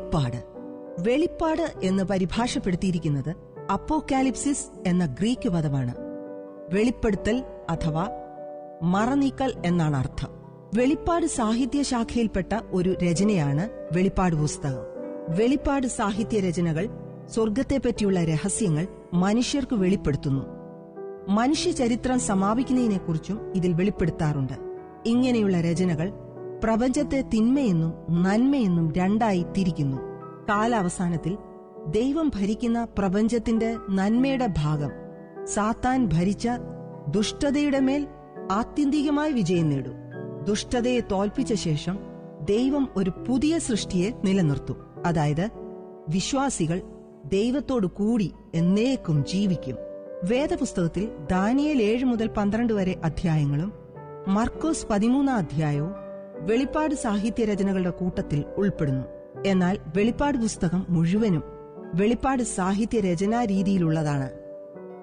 വെളിപ്പാട്. വെളിപ്പാട് എന്ന് പരിഭാഷപ്പെടുത്തിയിരിക്കുന്നത് അപ്പോകാലിപ്സിസ് എന്ന ഗ്രീക്ക് പദമാണ് വെളിപ്പെടുത്തൽ അഥവാ മറനീക്കൽ എന്നാണ് അർത്ഥം. വെളിപ്പാട് സാഹിത്യ ശാഖയിൽപ്പെട്ട ഒരു രചനയാണ് വെളിപ്പാട് പുസ്തകം. വെളിപ്പാട് സാഹിത്യ രചനകൾ സ്വർഗത്തെപ്പറ്റിയുള്ള രഹസ്യങ്ങൾ മനുഷ്യർക്ക് വെളിപ്പെടുത്തുന്നു. മനുഷ്യ ചരിത്രം സമാപിക്കുന്നതിനെക്കുറിച്ചും ഇതിൽ വെളിപ്പെടുത്താറുണ്ട്. ഇങ്ങനെയുള്ള രചനകൾ പ്രപഞ്ചത്തെ തിന്മയെന്നും നന്മയെന്നും രണ്ടായി തിരിക്കുന്നു. കാലാവസാനത്തിൽ ദൈവം ഭരിക്കുന്ന പ്രപഞ്ചത്തിന്റെ നന്മയുടെ ഭാഗം സാത്താൻ ഭരിച്ച ദുഷ്ടതയുടെ മേൽ ആത്യന്തികമായി വിജയം നേടും. ദുഷ്ടതയെ തോൽപ്പിച്ച ശേഷം ദൈവം ഒരു പുതിയ സൃഷ്ടിയെ നിലനിർത്തും. അതായത് വിശ്വാസികൾ ദൈവത്തോടു കൂടി എന്നേക്കും ജീവിക്കും. വേദപുസ്തകത്തിൽ ദാനിയൽ ഏഴ് മുതൽ പന്ത്രണ്ട് വരെ അധ്യായങ്ങളും മർക്കോസ് പതിമൂന്നാം അധ്യായവും വെളിപ്പാട് സാഹിത്യ രചനകളുടെ കൂട്ടത്തിൽ ഉൾപ്പെടുന്നു. എന്നാൽ വെളിപ്പാട് പുസ്തകം മുഴുവനും വെളിപ്പാട് സാഹിത്യ രചനാ രീതിയിലുള്ളതാണ്.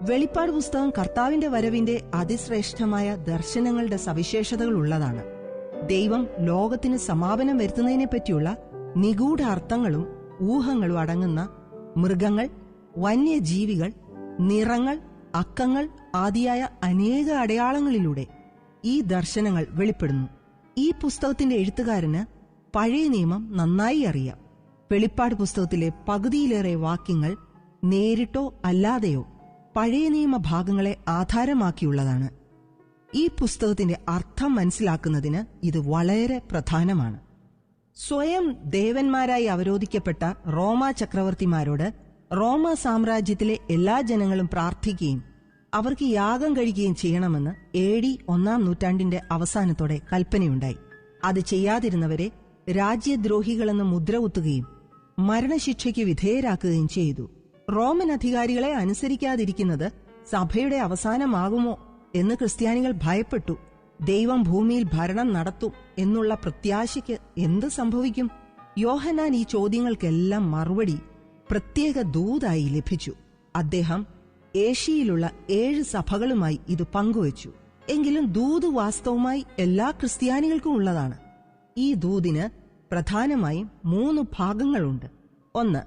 വെളിപ്പാട് പുസ്തകം കർത്താവിന്റെ വരവിന്റെ അതിശ്രേഷ്ഠമായ ദർശനങ്ങളുടെ സവിശേഷതകൾ ഉള്ളതാണ്. ദൈവം ലോകത്തിന് സമാപനം വരുത്തുന്നതിനെ പറ്റിയുള്ള നിഗൂഢാർത്ഥങ്ങളും ഊഹങ്ങളും അടങ്ങുന്ന മൃഗങ്ങൾ വന്യജീവികൾ നിറങ്ങൾ അക്കങ്ങൾ ആദിയായ അനേക അടയാളങ്ങളിലൂടെ ഈ ദർശനങ്ങൾ വെളിപ്പെടുന്നു. ഈ പുസ്തകത്തിന്റെ എഴുത്തുകാരന് പഴയ നിയമം നന്നായി അറിയാം. വെളിപ്പാട് പുസ്തകത്തിലെ പകുതിയിലേറെ വാക്യങ്ങൾ നേരിട്ടോ അല്ലാതെയോ പഴയ നിയമ ഭാഗങ്ങളെ ആധാരമാക്കിയുള്ളതാണ്. ഈ പുസ്തകത്തിന്റെ അർത്ഥം മനസ്സിലാക്കുന്നതിന് ഇത് വളരെ പ്രധാനമാണ്. സ്വയം ദേവന്മാരായി അവരോധിക്കപ്പെട്ട റോമ ചക്രവർത്തിമാരോട് റോമ സാമ്രാജ്യത്തിലെ എല്ലാ ജനങ്ങളും പ്രാർത്ഥിക്കുകയും അവർക്ക് യാഗം കഴിക്കുകയും ചെയ്യണമെന്ന് എ ഡി ഒന്നാം നൂറ്റാണ്ടിന്റെ അവസാനത്തോടെ കൽപ്പനയുണ്ടായി. അത് ചെയ്യാതിരുന്നവരെ രാജ്യദ്രോഹികളെന്ന് മുദ്ര കുത്തുകയും മരണശിക്ഷയ്ക്ക് വിധേയരാക്കുകയും ചെയ്തു. റോമൻ അധികാരികളെ അനുസരിക്കാതിരിക്കുന്നത് സഭയുടെ അവസാനമാകുമോ എന്ന് ക്രിസ്ത്യാനികൾ ഭയപ്പെട്ടു. ദൈവം ഭൂമിയിൽ ഭരണം നടത്തും എന്നുള്ള പ്രത്യാശയ്ക്ക് എന്ത് സംഭവിക്കും? യോഹനാൻ ഈ ചോദ്യങ്ങൾക്കെല്ലാം മറുപടി പ്രത്യേക ദൂതായി ലഭിച്ചു. അദ്ദേഹം ഏഷ്യയിലുള്ള ഏഴ് സഭകളുമായി ഇത് പങ്കുവച്ചു. എങ്കിലും ദൂത് വാസ്തവമായി എല്ലാ ക്രിസ്ത്യാനികൾക്കും ഉള്ളതാണ്. ഈ ദൂതിന് പ്രധാനമായും മൂന്ന് ഭാഗങ്ങളുണ്ട്. ഒന്ന്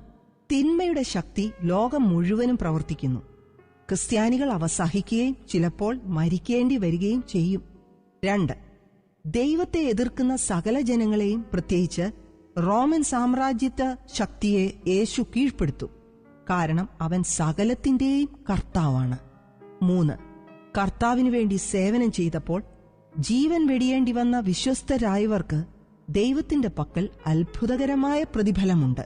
തിന്മയുടെ ശക്തി ലോകം മുഴുവനും പ്രവർത്തിക്കുന്നു. ക്രിസ്ത്യാനികൾ അവസഹിക്കുകയും ചിലപ്പോൾ മരിക്കേണ്ടി വരികയും ചെയ്യും. രണ്ട് ദൈവത്തെ എതിർക്കുന്ന സകല ജനങ്ങളെയും പ്രത്യേകിച്ച് റോമൻ സാമ്രാജ്യത്വ ശക്തിയെ യേശു കീഴ്പ്പെടുത്തും. കാരണം അവൻ സകലത്തിന്റെയും കർത്താവാണ്. മൂന്ന് കർത്താവിനു വേണ്ടി സേവനം ചെയ്തപ്പോൾ ജീവൻ വെടിയേണ്ടി വന്ന വിശ്വസ്തരായവർക്ക് ദൈവത്തിന്റെ പക്കൽ അത്ഭുതകരമായ പ്രതിഫലമുണ്ട്.